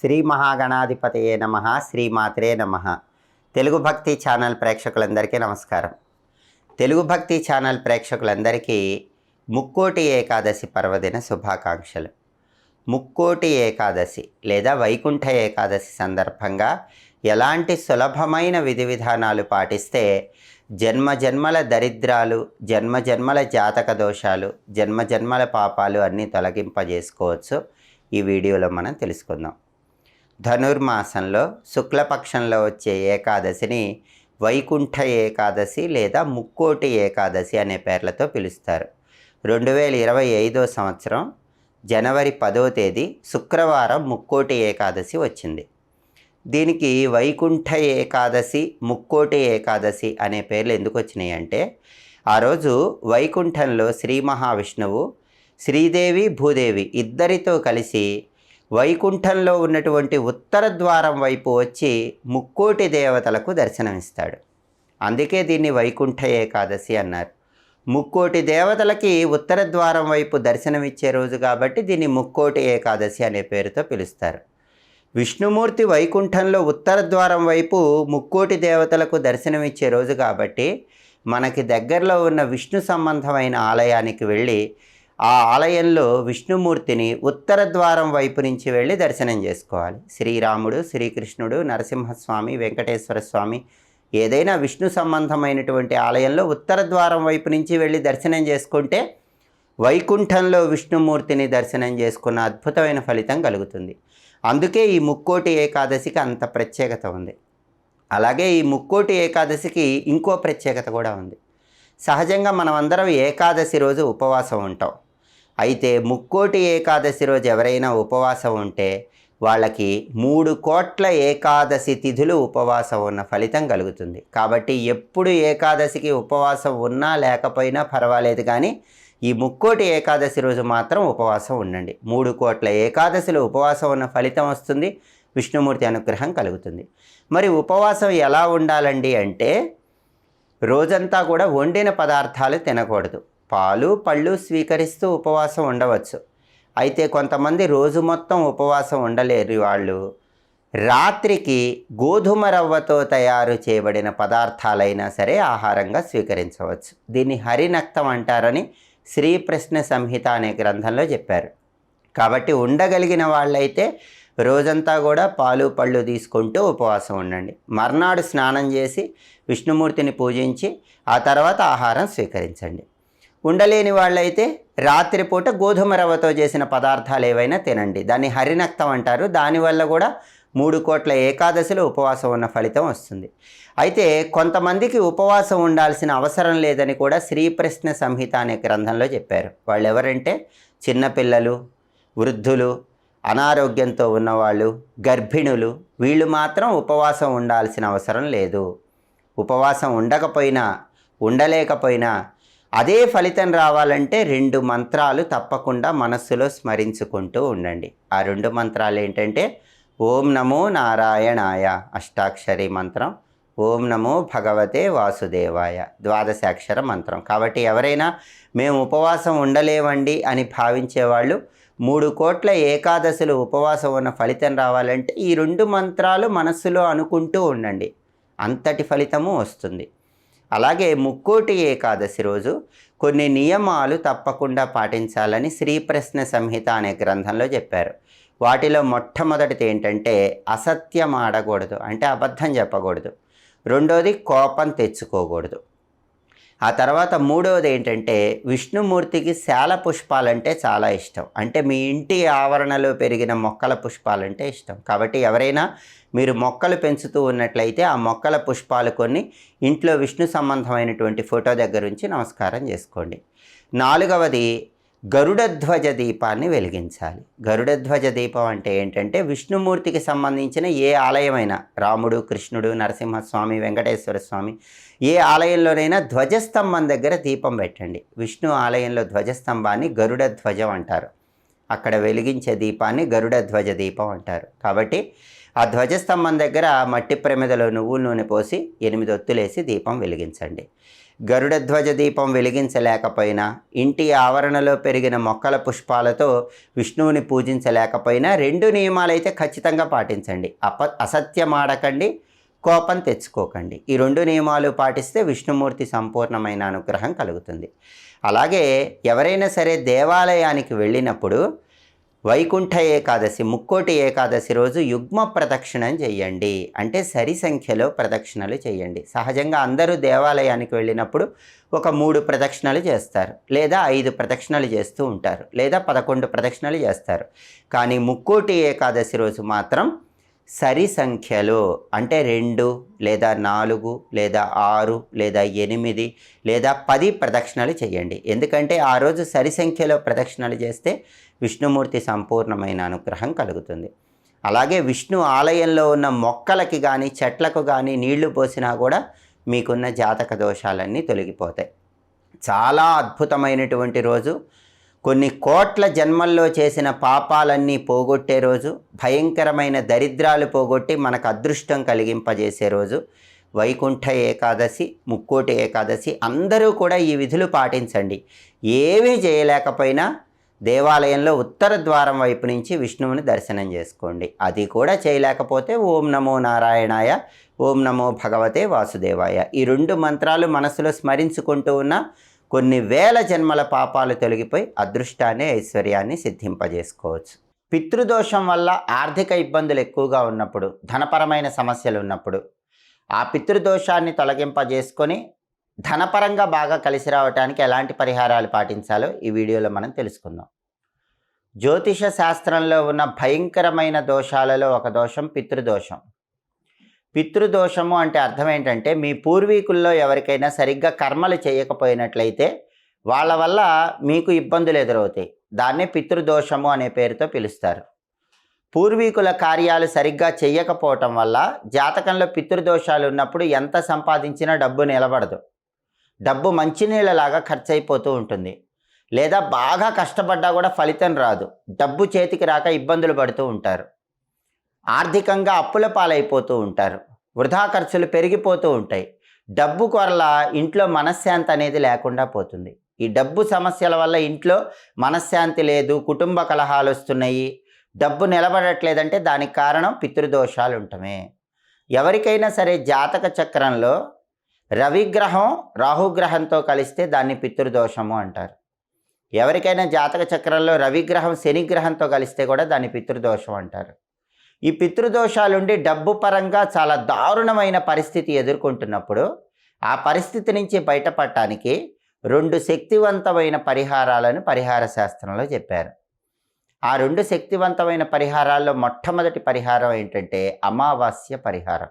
శ్రీ మహాగణాధిపతయే నమ శ్రీమాత్రే నమ. తెలుగు భక్తి ఛానల్ ప్రేక్షకులందరికీ నమస్కారం. తెలుగు భక్తి ఛానల్ ప్రేక్షకులందరికీ ముక్కోటి ఏకాదశి పర్వదిన శుభాకాంక్షలు. ముక్కోటి ఏకాదశి లేదా వైకుంఠ ఏకాదశి సందర్భంగా ఎలాంటి సులభమైన విధి విధానాలు పాటిస్తే జన్మ జన్మల దరిద్రాలు జన్మ జన్మల జాతక దోషాలు జన్మ జన్మల పాపాలు అన్నీ తొలగింపజేసుకోవచ్చు. ఈ వీడియోలో మనం తెలుసుకుందాం. ధనుర్మాసంలో శుక్లపక్షంలో వచ్చే ఏకాదశిని వైకుంఠ ఏకాదశి లేదా ముక్కోటి ఏకాదశి అనే పేర్లతో పిలుస్తారు. రెండు వేల ఇరవై ఐదో సంవత్సరం జనవరి పదో తేదీ శుక్రవారం ముక్కోటి ఏకాదశి వచ్చింది. దీనికి వైకుంఠ ఏకాదశి ముక్కోటి ఏకాదశి అనే పేర్లు ఎందుకు వచ్చినాయి అంటే ఆ రోజు వైకుంఠంలో శ్రీ మహావిష్ణువు శ్రీదేవి భూదేవి ఇద్దరితో కలిసి వైకుంఠంలో ఉన్నటువంటి ఉత్తర ద్వారం వైపు వచ్చి ముక్కోటి దేవతలకు దర్శనమిస్తాడు. అందుకే దీన్ని వైకుంఠ ఏకాదశి అన్నారు. ముక్కోటి దేవతలకి ఉత్తర ద్వారం వైపు దర్శనమిచ్చే రోజు కాబట్టి దీన్ని ముక్కోటి ఏకాదశి అనే పేరుతో పిలుస్తారు. విష్ణుమూర్తి వైకుంఠంలో ఉత్తర ద్వారం వైపు ముక్కోటి దేవతలకు దర్శనమిచ్చే రోజు కాబట్టి మనకి దగ్గరలో ఉన్న విష్ణు సంబంధమైన ఆలయానికి వెళ్ళి ఆ ఆలయంలో విష్ణుమూర్తిని ఉత్తర ద్వారం వైపు నుంచి వెళ్ళి దర్శనం చేసుకోవాలి. శ్రీరాముడు శ్రీకృష్ణుడు నరసింహస్వామి వెంకటేశ్వర స్వామి ఏదైనా విష్ణు సంబంధమైనటువంటి ఆలయంలో ఉత్తర ద్వారం వైపు నుంచి వెళ్ళి దర్శనం చేసుకుంటే వైకుంఠంలో విష్ణుమూర్తిని దర్శనం చేసుకున్న అద్భుతమైన ఫలితం కలుగుతుంది. అందుకే ఈ ముక్కోటి ఏకాదశికి అంత ప్రత్యేకత ఉంది. అలాగే ఈ ముక్కోటి ఏకాదశికి ఇంకో ప్రత్యేకత కూడా ఉంది. సహజంగా మనమందరం ఏకాదశి రోజు ఉపవాసం ఉంటాం. అయితే ముక్కోటి ఏకాదశి రోజు ఎవరైనా ఉపవాసం ఉంటే వాళ్ళకి మూడు కోట్ల ఏకాదశి తిథులు ఉపవాసం ఉన్న ఫలితం కలుగుతుంది. కాబట్టి ఎప్పుడు ఏకాదశికి ఉపవాసం ఉన్నా లేకపోయినా పర్వాలేదు కానీ ఈ ముక్కోటి ఏకాదశి రోజు మాత్రం ఉపవాసం ఉండండి. మూడు కోట్ల ఏకాదశిలో ఉపవాసం ఉన్న ఫలితం వస్తుంది విష్ణుమూర్తి అనుగ్రహం కలుగుతుంది. మరి ఉపవాసం ఎలా ఉండాలండి అంటే రోజంతా కూడా వండిన పదార్థాలు తినకూడదు. పాలు పళ్ళు స్వీకరిస్తూ ఉపవాసం ఉండవచ్చు. అయితే కొంతమంది రోజు మొత్తం ఉపవాసం ఉండలేరు వాళ్ళు. రాత్రికి గోధుమ రవ్వతో తయారు చేయబడిన పదార్థాలైనా సరే ఆహారంగా స్వీకరించవచ్చు. దీన్ని హరినక్తం అంటారని శ్రీప్రశ్న సంహిత అనే గ్రంథంలో చెప్పారు. కాబట్టి ఉండగలిగిన వాళ్ళైతే రోజంతా కూడా పాలు పళ్ళు తీసుకుంటూ ఉపవాసం ఉండండి. మర్నాడు స్నానం చేసి విష్ణుమూర్తిని పూజించి ఆ తర్వాత ఆహారం స్వీకరించండి. ఉండలేని వాళ్ళైతే రాత్రిపూట గోధుమ రవ్వతో చేసిన పదార్థాలు ఏవైనా తినండి. దాన్ని హరినక్తం అంటారు. దానివల్ల కూడా మూడు కోట్ల ఏకాదశిలో ఉపవాసం ఉన్న ఫలితం వస్తుంది. అయితే కొంతమందికి ఉపవాసం ఉండాల్సిన అవసరం లేదని కూడా శ్రీప్రశ్న సంహిత అనే గ్రంథంలో చెప్పారు. వాళ్ళు ఎవరంటే చిన్నపిల్లలు వృద్ధులు అనారోగ్యంతో ఉన్నవాళ్ళు గర్భిణులు వీళ్ళు మాత్రం ఉపవాసం ఉండాల్సిన అవసరం లేదు. ఉపవాసం ఉండకపోయినా ఉండలేకపోయినా అదే ఫలితం రావాలంటే రెండు మంత్రాలు తప్పకుండా మనస్సులో స్మరించుకుంటూ ఉండండి. ఆ రెండు మంత్రాలు ఏంటంటే ఓం నమో నారాయణాయ అష్టాక్షరి మంత్రం ఓం నమో భగవతే వాసుదేవాయ ద్వాదశాక్షర మంత్రం. కాబట్టి ఎవరైనా మేము ఉపవాసం ఉండలేవండి అని భావించేవాళ్ళు మూడు కోట్ల ఏకాదశులు ఉపవాసం ఉన్న ఫలితం రావాలంటే ఈ రెండు మంత్రాలు మనస్సులో అనుకుంటూ ఉండండి. అంతటి ఫలితము వస్తుంది. అలాగే ముక్కోటి ఏకాదశి రోజు కొన్ని నియమాలు తప్పకుండా పాటించాలని శ్రీప్రశ్న సంహిత అనే గ్రంథంలో చెప్పారు. వాటిలో మొట్టమొదటిది ఏంటంటే అసత్యం ఆడకూడదు అంటే అబద్ధం చెప్పకూడదు. రెండోది కోపం తెచ్చుకోకూడదు. ఆ తర్వాత మూడవది ఏంటంటే విష్ణుమూర్తికి శాల పుష్పాలంటే చాలా ఇష్టం. అంటే మీ ఇంటి ఆవరణలో పెరిగిన మొక్కల పుష్పాలంటే ఇష్టం. కాబట్టి ఎవరైనా మీరు మొక్కలు పెంచుతూ ఉన్నట్లయితే ఆ మొక్కల పుష్పాలు కొన్ని ఇంట్లో విష్ణు సంబంధమైనటువంటి ఫోటో దగ్గర నుంచి నమస్కారం చేసుకోండి. నాలుగవది గరుడధ్వజ దీపాన్ని వెలిగించాలి. గరుడధ్వజ దీపం అంటే ఏంటంటే విష్ణుమూర్తికి సంబంధించిన ఏ ఆలయమైనా రాముడు కృష్ణుడు నరసింహస్వామి వెంకటేశ్వర స్వామి ఏ ఆలయంలోనైనా ధ్వజస్తంభం దగ్గర దీపం పెట్టండి. విష్ణు ఆలయంలో ధ్వజస్తంభాన్ని గరుడ ధ్వజం అంటారు. అక్కడ వెలిగించే దీపాన్ని గరుడ ధ్వజ దీపం అంటారు. కాబట్టి ఆ ధ్వజస్తంభం దగ్గర మట్టి ప్రమిదలో నువ్వుల నూనె పోసి ఎనిమిది ఒత్తులేసి దీపం వెలిగించండి. గరుడధ్వజ దీపం వెలిగించలేకపోయినా ఇంటి ఆవరణలో పెరిగిన మొక్కల పుష్పాలతో విష్ణువుని పూజించలేకపోయినా రెండు నియమాలైతే ఖచ్చితంగా పాటించండి. అప అసత్యమాడకండి కోపం తెచ్చుకోకండి. ఈ రెండు నియమాలు పాటిస్తే విష్ణుమూర్తి సంపూర్ణమైన అనుగ్రహం కలుగుతుంది. అలాగే ఎవరైనా సరే దేవాలయానికి వెళ్ళినప్పుడు వైకుంఠ ఏకాదశి ముక్కోటి ఏకాదశి రోజు యుగ్మ ప్రదక్షిణం చేయండి. అంటే సరి సంఖ్యలో ప్రదక్షిణలు చేయండి. సహజంగా అందరూ దేవాలయానికి వెళ్ళినప్పుడు ఒక మూడు ప్రదక్షిణలు చేస్తారు. లేదా ఐదు ప్రదక్షిణలు చేస్తూ ఉంటారు. లేదా పదకొండు ప్రదక్షిణలు చేస్తారు. కానీ ముక్కోటి ఏకాదశి రోజు మాత్రం సరి సంఖ్యలో అంటే రెండు లేదా నాలుగు లేదా ఆరు లేదా ఎనిమిది లేదా పది ప్రదక్షిణలు చేయండి. ఎందుకంటే ఆ రోజు సరి సంఖ్యలో ప్రదక్షిణలు చేస్తే విష్ణుమూర్తి సంపూర్ణమైన అనుగ్రహం కలుగుతుంది. అలాగే విష్ణు ఆలయంలో ఉన్న మొక్కలకి కానీ చెట్లకు కానీ నీళ్ళు పోసినా కూడా మీకున్న జాతక దోషాలన్నీ తొలగిపోతాయి. చాలా అద్భుతమైనటువంటి రోజు. కొన్ని కోట్ల జన్మల్లో చేసిన పాపాలన్నీ పోగొట్టే రోజు భయంకరమైన దరిద్రాలు పోగొట్టి మనకు అదృష్టం కలిగింపజేసే రోజు వైకుంఠ ఏకాదశి ముక్కోటి ఏకాదశి అందరూ కూడా ఈ విధులు పాటించండి. ఏమీ చేయలేకపోయినా దేవాలయంలో ఉత్తర ద్వారం వైపు నుంచి విష్ణువుని దర్శనం చేసుకోండి. అది కూడా చేయలేకపోతే ఓం నమో నారాయణాయ ఓం నమో భగవతే వాసుదేవాయ. ఈ రెండు మంత్రాలు మనసులో స్మరించుకుంటూ ఉన్న కొన్ని వేల జన్మల పాపాలు తొలగిపోయి అదృష్టాన్ని ఐశ్వర్యాన్ని సిద్ధింపజేసుకోవచ్చు. పితృదోషం వల్ల ఆర్థిక ఇబ్బందులు ఎక్కువగా ఉన్నప్పుడు ధనపరమైన సమస్యలు ఉన్నప్పుడు ఆ పితృదోషాన్ని తొలగింపజేసుకొని ధనపరంగా బాగా కలిసి రావడానికి ఎలాంటి పరిహారాలు పాటించాలో ఈ వీడియోలో మనం తెలుసుకుందాం. జ్యోతిష శాస్త్రంలో ఉన్న భయంకరమైన దోషాలలో ఒక దోషం పితృదోషం. పితృదోషము అంటే అర్థం ఏంటంటే మీ పూర్వీకుల్లో ఎవరికైనా సరిగ్గా కర్మలు చేయకపోయినట్లయితే వాళ్ళ వల్ల మీకు ఇబ్బందులు ఎదురవుతాయి. దాన్నే పితృదోషము అనే పేరుతో పిలుస్తారు. పూర్వీకుల కార్యాలు సరిగ్గా చేయకపోవటం వల్ల జాతకంలో పితృదోషాలు ఉన్నప్పుడు ఎంత సంపాదించినా డబ్బు నిలబడదు. డబ్బు మంచినీళ్ళలాగా ఖర్చు అయిపోతూ ఉంటుంది. లేదా బాగా కష్టపడ్డా కూడా ఫలితం రాదు. డబ్బు చేతికి రాక ఇబ్బందులు పడుతూ ఉంటారు. ఆర్థికంగా అప్పుల పాలైపోతూ ఉంటారు. వృధా ఖర్చులు పెరిగిపోతూ ఉంటాయి. డబ్బు కొరల ఇంట్లో మనశ్శాంతి అనేది లేకుండా పోతుంది. ఈ డబ్బు సమస్యల వల్ల ఇంట్లో మనశ్శాంతి లేదు కుటుంబ కలహాలు వస్తున్నాయి. డబ్బు నిలబడట్లేదంటే దానికి కారణం పితృదోషాలు ఉండటమే. ఎవరికైనా సరే జాతక చక్రంలో రవిగ్రహం రాహుగ్రహంతో కలిస్తే దాన్ని పితృదోషము అంటారు. ఎవరికైనా జాతక చక్రంలో రవిగ్రహం శనిగ్రహంతో కలిస్తే కూడా దాన్ని పితృదోషం అంటారు. ఈ పితృదోషాలుండి డబ్బు పరంగా చాలా దారుణమైన పరిస్థితి ఎదుర్కొంటున్నప్పుడు ఆ పరిస్థితి నుంచి బయటపడటానికి రెండు శక్తివంతమైన పరిహారాలను పరిహార శాస్త్రంలో చెప్పారు. ఆ రెండు శక్తివంతమైన పరిహారాల్లో మొట్టమొదటి పరిహారం ఏంటంటే అమావాస్య పరిహారం.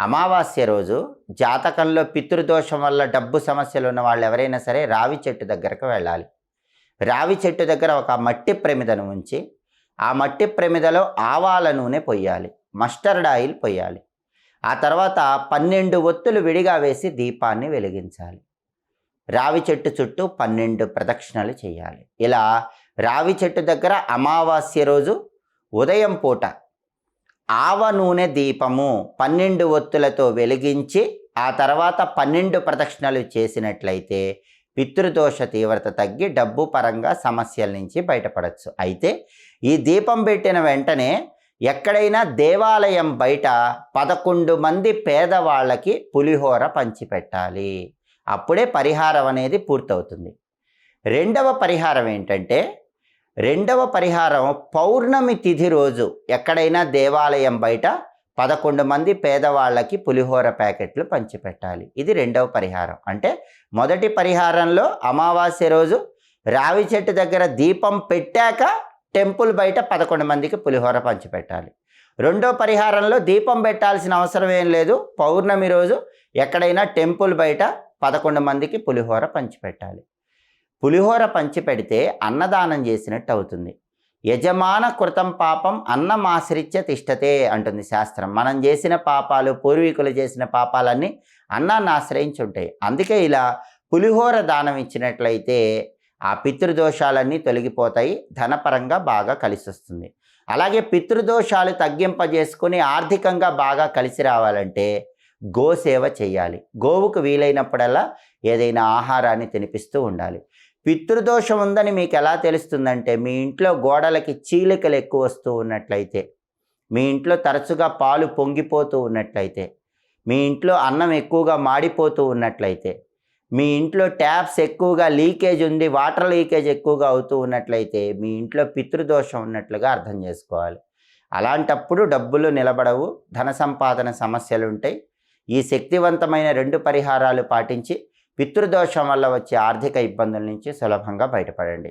అమావాస్య రోజు జాతకంలో పితృదోషం వల్ల డబ్బు సమస్యలు ఉన్న వాళ్ళు ఎవరైనా సరే రావి చెట్టు దగ్గరకు వెళ్ళాలి. రావి చెట్టు దగ్గర ఒక మట్టి ప్రమిదను ఉంచి ఆ మట్టి ప్రమిదలో ఆవాల నూనె పొయ్యాలి మస్టర్డ్ ఆయిల్ పొయ్యాలి. ఆ తర్వాత పన్నెండు ఒత్తులు విడిగా వేసి దీపాన్ని వెలిగించాలి. రావి చెట్టు చుట్టూ పన్నెండు ప్రదక్షిణలు చేయాలి ఇలా రావి చెట్టు దగ్గర అమావాస్య రోజు ఉదయం పూట ఆవ నూనె దీపము పన్నెండు ఒత్తులతో వెలిగించి ఆ తర్వాత పన్నెండు ప్రదక్షిణలు చేసినట్లయితే పితృదోష తీవ్రత తగ్గి డబ్బు పరంగా సమస్యల నుంచి బయటపడవచ్చు అయితే ఈ దీపం పెట్టిన వెంటనే ఎక్కడైనా దేవాలయం బయట పదకొండు మంది పేదవాళ్ళకి పులిహోర పంచిపెట్టాలి. అప్పుడే పరిహారం అనేది పూర్తవుతుంది. రెండవ పరిహారం ఏంటంటే రెండవ పరిహారం పౌర్ణమి తిథి రోజు ఎక్కడైనా దేవాలయం బయట పదకొండు మంది పేదవాళ్ళకి పులిహోర ప్యాకెట్లు పంచిపెట్టాలి. ఇది రెండవ పరిహారం. అంటే మొదటి పరిహారంలో అమావాస్య రోజు రావి చెట్టు దగ్గర దీపం పెట్టాక టెంపుల్ బయట పదకొండు మందికి పులిహోర పంచిపెట్టాలి. రెండో పరిహారంలో దీపం పెట్టాల్సిన అవసరం ఏం లేదు. పౌర్ణమి రోజు ఎక్కడైనా టెంపుల్ బయట పదకొండు మందికి పులిహోర పంచిపెట్టాలి. పులిహోర పంచిపెడితే అన్నదానం చేసినట్టు అవుతుంది. యజమాన కృతం పాపం అన్నమాశ్రిత్య తిష్టతే అంటుంది శాస్త్రం. మనం చేసిన పాపాలు పూర్వీకులు చేసిన పాపాలన్నీ అన్నాన్ని ఆశ్రయించి ఉంటాయి అందుకే ఇలా పులిహోర దానం ఇచ్చినట్లయితే ఆ పితృదోషాలన్నీ తొలగిపోతాయి ధనపరంగా బాగా కలిసి వస్తుంది అలాగే పితృదోషాలు తగ్గింపజేసుకుని ఆర్థికంగా బాగా కలిసి రావాలంటే గోసేవ చేయాలి. గోవుకు వీలైనప్పుడల్లా ఏదైనా ఆహారాన్ని తినిపిస్తూ ఉండాలి. పితృదోషం ఉందని మీకు ఎలా తెలుస్తుందంటే మీ ఇంట్లో గోడలకి చీలికలు ఎక్కువ వస్తూ ఉన్నట్లయితే మీ ఇంట్లో తరచుగా పాలు పొంగిపోతూ ఉన్నట్లయితే మీ ఇంట్లో అన్నం ఎక్కువగా మాడిపోతూ ఉన్నట్లయితే మీ ఇంట్లో ట్యాప్స్ ఎక్కువగా లీకేజ్ ఉంది వాటర్ లీకేజ్ ఎక్కువగా అవుతూ ఉన్నట్లయితే మీ ఇంట్లో పితృదోషం ఉన్నట్లుగా అర్థం చేసుకోవాలి. అలాంటప్పుడు డబ్బులు నిలబడవు ధన సంపాదన సమస్యలు ఉంటాయి ఈ శక్తివంతమైన రెండు పరిహారాలు పాటించి పితృదోషం వల్ల వచ్చే ఆర్థిక ఇబ్బందుల నుంచి సులభంగా బయటపడండి.